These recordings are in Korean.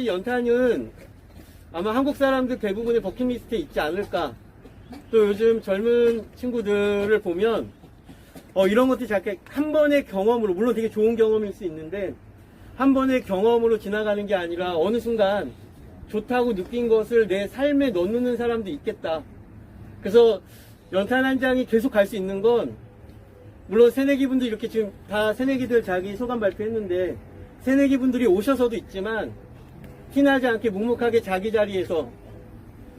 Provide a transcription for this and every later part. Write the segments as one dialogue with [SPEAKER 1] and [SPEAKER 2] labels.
[SPEAKER 1] 이 연탄은 아마 한국 사람들 대부분의 버킷리스트에 있지 않을까. 또 요즘 젊은 친구들을 보면 어, 이런 것들이 자꾸 한 번의 경험으로 물론 되게 좋은 경험일 수 있는데 한 번의 경험으로 지나가는 게 아니라 어느 순간 좋다고 느낀 것을 내 삶에 넣는 사람도 있겠다. 그래서 연탄 한 장이 계속 갈 수 있는 건 물론 새내기 분들 이렇게 지금 다 새내기들 자기 소감 발표했는데 새내기 분들이 오셔서도 있지만 티나지 않게 묵묵하게 자기 자리에서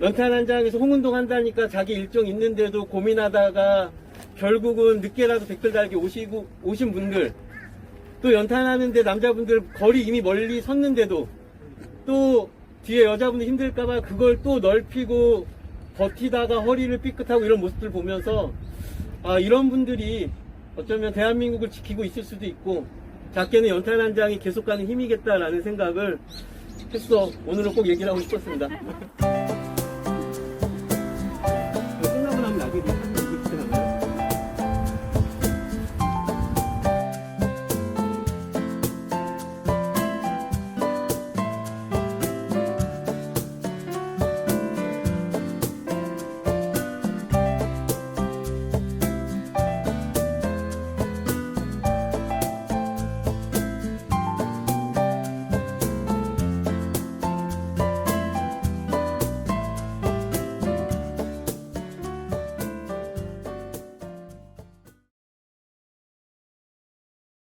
[SPEAKER 1] 연탄 한 장에서 홍운동 한다니까 자기 일정 있는데도 고민하다가 결국은 늦게라도 댓글 달기 오시고 오신 분들 또 연탄하는데 남자분들 거리 이미 멀리 섰는데도 또 뒤에 여자분들 힘들까봐 그걸 또 넓히고 버티다가 허리를 삐끗하고 이런 모습들 보면서 아 이런 분들이 어쩌면 대한민국을 지키고 있을 수도 있고 작게는 연탄 한 장이 계속 가는 힘이겠다라는 생각을 했어 오늘은 꼭 얘기를 하고 싶었습니다.